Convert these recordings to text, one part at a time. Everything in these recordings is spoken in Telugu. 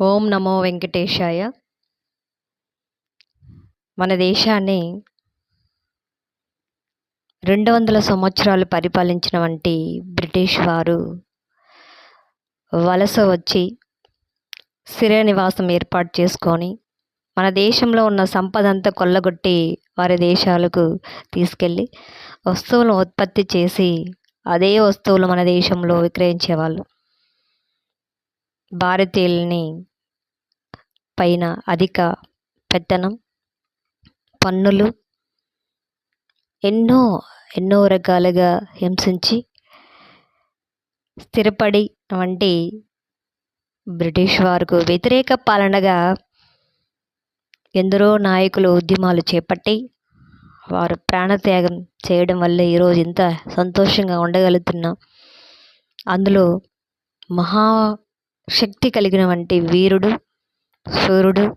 ఓం నమో వెంకటేశాయ. మన దేశాన్ని రెండు వందల సంవత్సరాలు పరిపాలించిన వంటి బ్రిటిష్ వారు వలస వచ్చి స్థిర నివాసం ఏర్పాటు చేసుకొని మన దేశంలో ఉన్న సంపద అంతా కొల్లగొట్టి వారి దేశాలకు తీసుకెళ్ళి వస్తువులను ఉత్పత్తి చేసి అదే వస్తువులు మన దేశంలో విక్రయించేవాళ్ళు. భారతీయులని పైన అధిక పెత్తనం పన్నులు ఎన్నో ఎన్నో రకాలుగా హింసించి స్థిరపడి వంటి బ్రిటిష్ వారికి వ్యతిరేక పాలనగా ఎందరో నాయకులు ఉద్యమాలు చేపట్టి వారు ప్రాణత్యాగం చేయడం వల్ల ఈరోజు ఇంత సంతోషంగా ఉండగలుగుతున్నాం. అందులో మహా శక్తి కలిగిన వంటి వీరుడు సూర్యుడు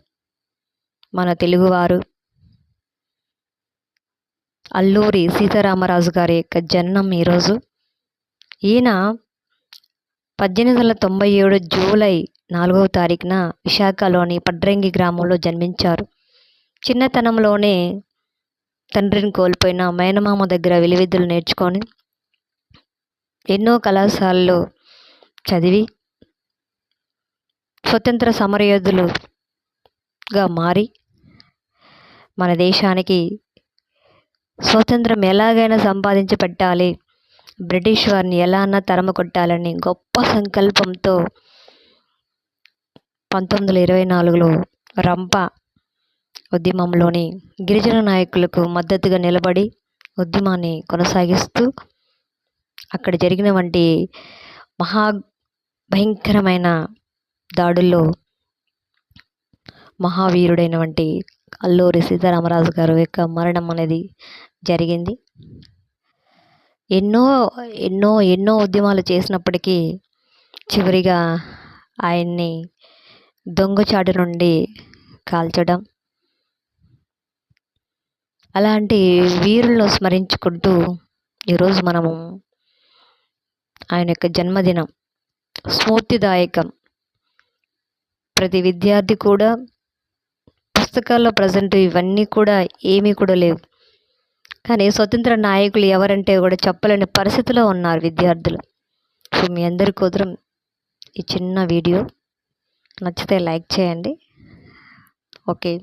మన తెలుగువారు అల్లూరి సీతారామరాజు గారి యొక్క జన్మం ఈరోజు. ఈయన పద్దెనిమిది వందల తొంభై ఏడు జూలై నాలుగవ తారీఖున విశాఖలోని పడ్రంగి గ్రామంలో జన్మించారు. చిన్నతనంలోనే తండ్రిని కోల్పోయిన మేనమామ దగ్గర విలువిద్యలు నేర్చుకొని ఎన్నో కళాశాలలో చదివి స్వతంత్ర సమరయోధులుగా మారి మన దేశానికి స్వతంత్రం ఎలాగైనా సంపాదించి పెట్టాలి బ్రిటిష్ వారిని ఎలా అన్నా తరమ కొట్టాలని గొప్ప సంకల్పంతో పంతొమ్మిది వందల ఇరవై నాలుగులో రంప ఉద్యమంలోని గిరిజన నాయకులకు మద్దతుగా నిలబడి ఉద్యమాన్ని కొనసాగిస్తూ అక్కడ జరిగిన వంటి మహా భయంకరమైన దాడుల్లో మహావీరుడైనటువంటి అల్లూరి సీతారామరాజు గారు యొక్క మరణం అనేది జరిగింది. ఎన్నో ఎన్నో ఎన్నో ఉద్యమాలు చేసినప్పటికీ చివరిగా ఆయన్ని దొంగచాటు నుండి కాల్చడం అలాంటి వీరులను స్మరించుకుంటూ ఈరోజు మనము ఆయన యొక్క జన్మదినం స్ఫూర్తిదాయకం ప్రతి విద్యార్థి కూడా పుస్తకాల్లో ప్రజెంట్ ఇవన్నీ కూడా ఏమీ కూడా లేవు. కానీ స్వతంత్ర నాయకులు ఎవరంటే కూడా చెప్పలేని పరిస్థితిలో ఉన్నారు విద్యార్థులు. సో మీ అందరి కుదరం ఈ చిన్న వీడియో నచ్చితే లైక్ చేయండి. ఓకే.